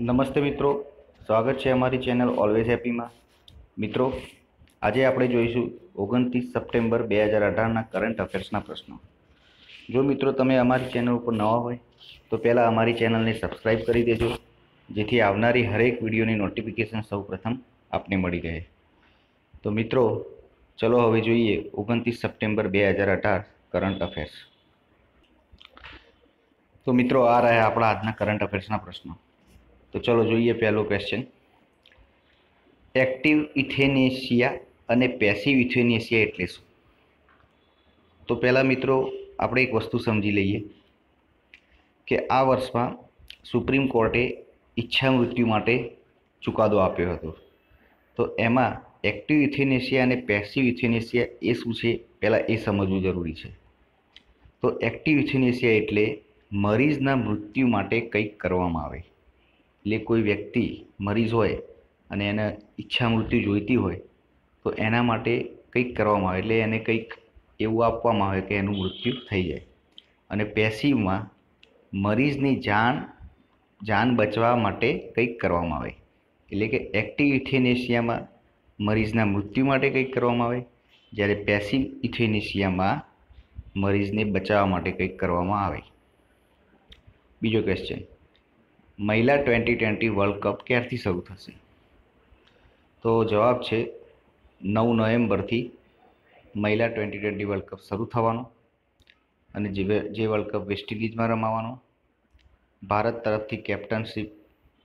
નમસ્તે મિત્રો. સ્વાગત છે અમારી ચેનલ ઓલવેઝ હેપીમાં મિત્રો, આજે આપણે જોઈશું ઓગણત્રીસ સપ્ટેમ્બર બે હજાર અઢારના કરંટ અફેર્સના પ્રશ્નો. જો મિત્રો તમે અમારી ચેનલ ઉપર નવા હોય, તો પહેલાં અમારી ચેનલને સબસ્ક્રાઈબ કરી દેજો, જેથી આવનારી હરેક વિડીયોની નોટિફિકેશન સૌ પ્રથમ આપને મળી રહે. તો મિત્રો, ચલો હવે જોઈએ ઓગણત્રીસ સપ્ટેમ્બર બે હજાર અઢાર કરંટ અફેર્સ તો મિત્રો, આ રહ્યા આપણા આજના કરંટ અફેર્સના પ્રશ્નો. તો ચલો જોઈએ પહેલો ક્વેશ્ચન એક્ટિવ ઇથેનેશિયા અને પેસિવ ઇથેનેશિયા એટલે શું? તો પહેલાં મિત્રો આપણે એક વસ્તુ સમજી લઈએ કે આ વર્ષમાં સુપ્રીમ કોર્ટે ઈચ્છા મૃત્યુ માટે ચુકાદો આપ્યો હતો. તો એમાં એક્ટિવ ઇથેનેશિયા અને પેસિવ ઇથેનેશિયા એ શું છે? પહેલાં એ સમજવું જરૂરી છે. તો એક્ટિવ ઇથેનેશિયા એટલે મરીઝના મૃત્યુ માટે કંઈક કરવામાં આવે. એટલે કોઈ વ્યક્તિ મરીઝ હોય અને એને ઈચ્છા મૃત્યુ જોઈતી હોય, તો એના માટે કંઈક કરવામાં આવે. એટલે એને કંઈક એવું આપવામાં આવે કે એનું મૃત્યુ થઈ જાય. અને પેસિવમાં મરીઝની જાન જાન બચવા માટે કંઈક કરવામાં આવે. એટલે કે એક્ટિવ ઇથેનેશિયામાં મરીઝના મૃત્યુ માટે કંઈક કરવામાં આવે. જ્યારે પેસિવ ઇથેનેશિયામાં મરીઝને બચાવવા માટે કંઈક કરવામાં આવે. બીજો ક્વેશ્ચન મહિલા ટ્વેન્ટી ટ્વેન્ટી વર્લ્ડ કપ ક્યારથી શરૂ થશે? તો જવાબ છે નવ નવેમ્બરથી મહિલા ટ્વેન્ટી ટ્વેન્ટી વર્લ્ડ કપ શરૂ થવાનો અને જે જે વર્લ્ડ કપ વેસ્ટ ઇન્ડિઝમાં રમાવાનો. ભારત તરફથી કેપ્ટનશીપ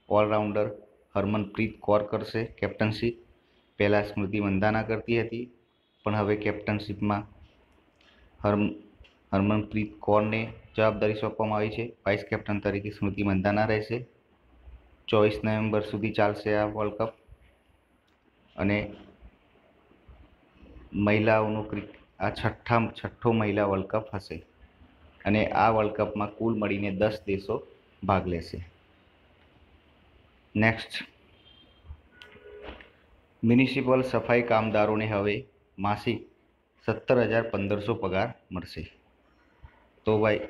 ઓલરાઉન્ડર હરમનપ્રીત કૌર કરશે કેપ્ટનશીપ પહેલાં સ્મૃતિ મંદાના કરતી હતી, પણ હવે કેપ્ટનશીપમાં હરમ હરમનપ્રીત કૌરને જવાબદારી સોંપવામાં આવી છે. વાઇસ કેપ્ટન તરીકે સ્મૃતિ મંદાના રહેશે. ચોવીસ નવેમ્બર સુધી ચાલશે આ વર્લ્ડ કપ અને મહિલાઓનો ક્રિક, આ છઠ્ઠા, છઠ્ઠો મહિલા વર્લ્ડ કપ હશે. અને આ વર્લ્ડ કપમાં કુલ મળીને દસ દેશો ભાગ લેશે. નેક્સ્ટ મ્યુનિસિપલ સફાઈ કામદારોને હવે માસિક સત્તર હજાર પંદરસો પગાર મળશે. તો ભાઈ,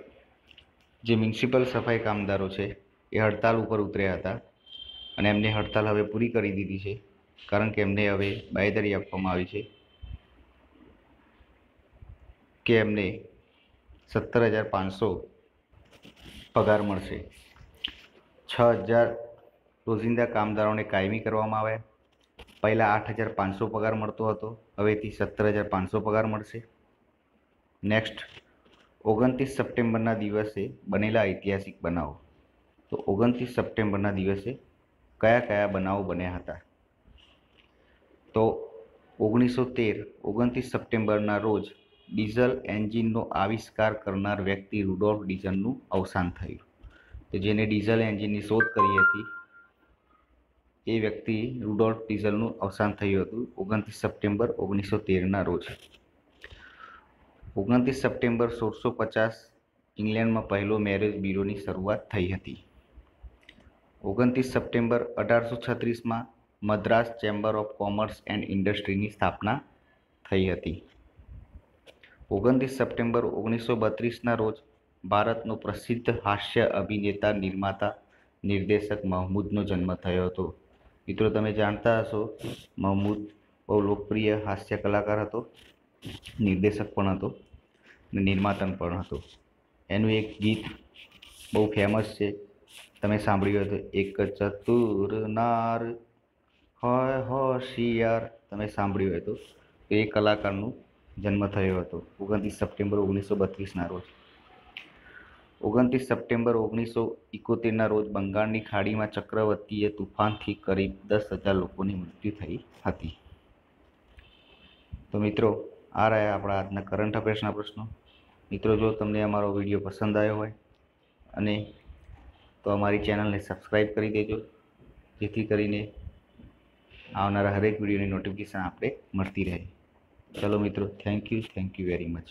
જે મ્યુનિસિપલ સફાઈ કામદારો છે, એ હડતાલ ઉપર ઉતર્યા હતા અને એમને હડતાલ હવે પૂરી કરી દીધી છે, કારણ કે એમને હવે બાંયધરી આપવામાં આવી છે કે એમને સત્તર હજાર પાંચસો પગાર મળશે. છ હજાર રોજિંદા કામદારોને કાયમી કરવામાં આવ્યા. પહેલાં આઠ હજાર પાંચસો પગાર મળતો હતો, હવેથી સત્તર હજાર પાંચસો પગાર મળશે. નેક્સ્ટ ઓગણત્રીસ સપ્ટેમ્બરના દિવસે બનેલા ઐતિહાસિક બનાવો. તો ઓગણત્રીસ સપ્ટેમ્બરના દિવસે કયા કયા બનાવો બન્યા હતા? તો ઓગણીસો તેર, ઓગણત્રીસ સપ્ટેમ્બરના રોજ ડીઝલ એન્જિનનો આવિષ્કાર કરનાર વ્યક્તિ રુડોલ્ફ ડીઝલનું અવસાન થયું. તો જેને ડીઝલ એન્જિનની શોધ કરી હતી, એ વ્યક્તિ રુડોલ્ફ ડીઝલનું અવસાન થયું હતું ઓગણત્રીસ સપ્ટેમ્બર ઓગણીસો તેરના રોજ. ઓગણત્રીસ સપ્ટેમ્બર સોળસો પચાસ ઇંગ્લેન્ડમાં પહેલો મેરેજ બ્યુરોની શરૂઆત થઈ હતી. ઓગણત્રીસ સપ્ટેમ્બર અઢારસો છત્રીસમાં Madras chamber of commerce and ઇન્ડસ્ટ્રીની સ્થાપના થઈ હતી. ઓગણત્રીસ સપ્ટેમ્બર ઓગણીસો બત્રીસના રોજ ભારતનો પ્રસિદ્ધ હાસ્ય અભિનેતા, નિર્માતા, નિર્દેશક મહમૂદનો જન્મ થયો હતો. મિત્રો, તમે જાણતા હશો, મહમૂદ બહુ લોકપ્રિય હાસ્ય કલાકાર હતો. નિર્દેશક પણ હતો અને નિર્માતન પણ હતો. એનું એક ગીત બહુ ફેમસ છે. તમે સાંભળ્યું હતું એક ચતુર નાર હોય હોશિયાર. તમે સાંભળ્યું હતું તો એ કલાકારનું જન્મ થયો હતો. ઓગણત્રીસ સપ્ટેમ્બર ઓગણીસો બત્રીસના રોજ. ઓગણત્રીસ સપ્ટેમ્બર ઓગણીસો ઇકોતેરના રોજ બંગાળની ખાડીમાં ચક્રવર્તીએ તુફાનથી કરીબ દસ હજાર લોકોની મૃત્યુ થઈ હતી. તો મિત્રો આ રહ્યા આપણા આજના કરંટ અફેર્સના પ્રશ્નો. મિત્રો, જો તમને અમારો વીડિયો પસંદ આવ્યો હોય અને તો અમારી ચેનલને સબસ્ક્રાઈબ કરી દેજો. જેથી કરીને આવનારા હરેક વિડીયોની નોટિફિકેશન આપણે મળતી રહે. ચલો મિત્રો thank you thank you very much